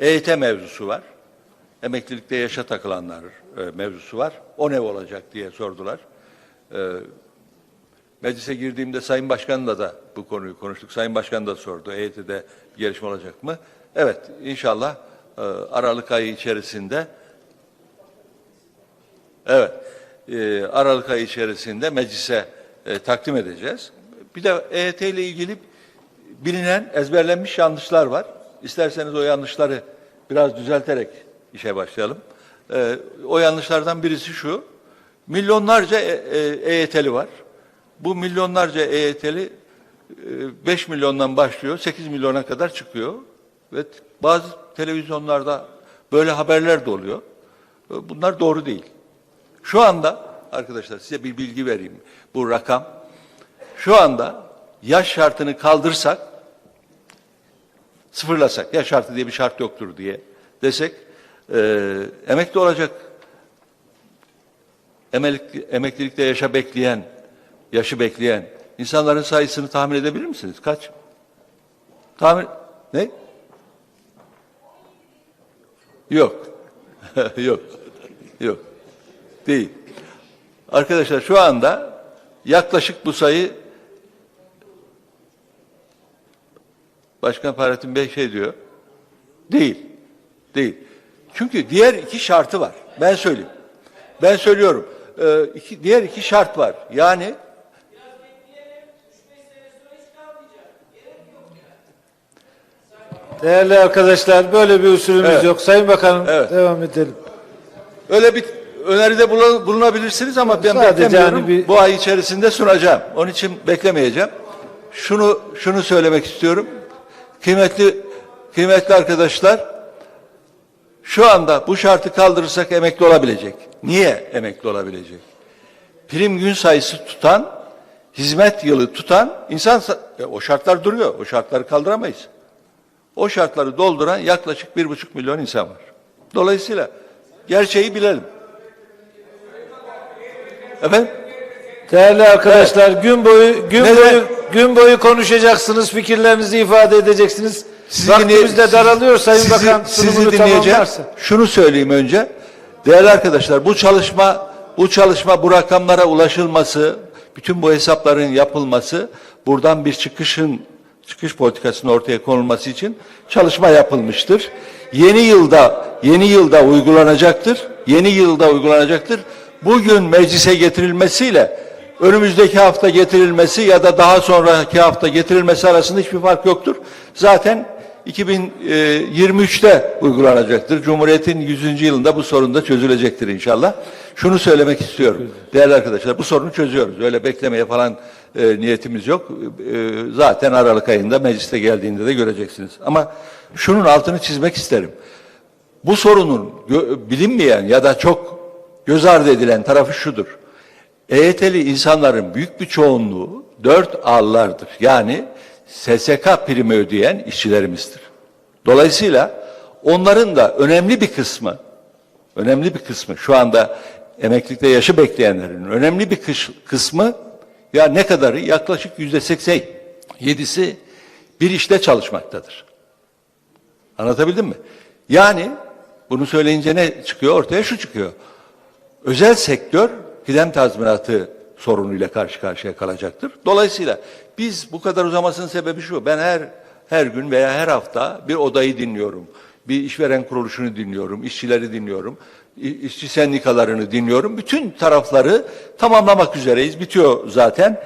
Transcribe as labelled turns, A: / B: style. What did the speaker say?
A: EYT mevzusu var. Emeklilikte yaşa takılanlar e, mevzusu var. O ne olacak diye sordular. E, meclise girdiğimde Sayın Başkan'la da bu konuyu konuştuk. Sayın Başkan da sordu. EYT'de bir gelişme olacak mı? Evet, inşallah e, Aralık ayı içerisinde Evet. e, Aralık ayı içerisinde meclise e, takdim edeceğiz. Bir de EYT ile ilgili bilinen ezberlenmiş yanlışlar var. İsterseniz o yanlışları biraz düzelterek işe başlayalım. E, o yanlışlardan birisi şu. Milyonlarca e, e, EYT'li var. Bu milyonlarca EYT'li e, 5 milyondan başlıyor, 8 milyona kadar çıkıyor. Ve bazı televizyonlarda böyle haberler de oluyor. E, Bunlar doğru değil. Şu anda arkadaşlar size bir bilgi vereyim. Bu rakam şu anda yaş şartını kaldırsak sıfırlasak yaş şartı diye bir şart yoktur diye desek e, emekli olacak emeklilik, emeklilikte yaşa bekleyen yaşı bekleyen insanların sayısını tahmin edebilir misiniz? Kaç? Tahmin ne? Yok. yok. Yok. Değil. Arkadaşlar şu anda yaklaşık bu sayı Başkan Fahrettin Bey şey diyor. Değil. Değil. Çünkü diğer iki şartı var. Ben söyleyeyim. Ben söylüyorum. Ee, iki, diğer iki şart var. Yani
B: Değerli arkadaşlar böyle bir usulümüz
A: Evet.
B: yok. Sayın Bakanım
A: Evet.
B: devam edelim.
A: öyle bir öneride bulun- bulunabilirsiniz ama ben
B: Sadece
A: beklemiyorum.
B: hani bir-
A: Bu ay içerisinde sunacağım. Onun için beklemeyeceğim. Şunu şunu söylemek istiyorum. Kıymetli kıymetli arkadaşlar, şu anda bu şartı kaldırırsak emekli olabilecek. Niye emekli olabilecek? Prim gün sayısı tutan, hizmet yılı tutan insan sa- e, o şartlar duruyor. O şartları kaldıramayız. O şartları dolduran yaklaşık bir buçuk milyon insan var. Dolayısıyla gerçeği bilelim. Efendim?
B: Değerli arkadaşlar gün boyu gün
A: Neden?
B: boyu gün boyu konuşacaksınız, fikirlerinizi ifade edeceksiniz.
A: Sizi
B: Vaktimiz de daralıyor Sayın
A: sizi-
B: Bakan.
A: Sizi
B: sunumunu tamamlarsa.
A: Şunu söyleyeyim önce. Değerli arkadaşlar bu çalışma bu çalışma bu rakamlara ulaşılması, bütün bu hesapların yapılması, buradan bir çıkışın çıkış politikasının ortaya konulması için çalışma yapılmıştır. Yeni yılda yeni yılda uygulanacaktır. Yeni yılda uygulanacaktır. Bugün meclise getirilmesiyle önümüzdeki hafta getirilmesi ya da daha sonraki hafta getirilmesi arasında hiçbir fark yoktur. Zaten 2023'te uygulanacaktır. Cumhuriyet'in 100. yılında bu sorun da çözülecektir inşallah. Şunu söylemek istiyorum. Değerli arkadaşlar bu sorunu çözüyoruz. Öyle beklemeye falan e, niyetimiz yok. E, zaten Aralık ayında mecliste geldiğinde de göreceksiniz. Ama şunun altını çizmek isterim. Bu sorunun bilinmeyen ya da çok göz ardı edilen tarafı şudur. EYT'li insanların büyük bir çoğunluğu dört A'lılardır. Yani SSK primi ödeyen işçilerimizdir. Dolayısıyla onların da önemli bir kısmı, önemli bir kısmı şu anda emeklilikte yaşı bekleyenlerin önemli bir kısmı ya ne kadarı yaklaşık yüzde seksen yedisi bir işte çalışmaktadır. Anlatabildim mi? Yani bunu söyleyince ne çıkıyor? Ortaya şu çıkıyor. Özel sektör kıdem tazminatı sorunuyla karşı karşıya kalacaktır. Dolayısıyla biz bu kadar uzamasının sebebi şu. Ben her her gün veya her hafta bir odayı dinliyorum. Bir işveren kuruluşunu dinliyorum, işçileri dinliyorum, işçi sendikalarını dinliyorum. Bütün tarafları tamamlamak üzereyiz. Bitiyor zaten.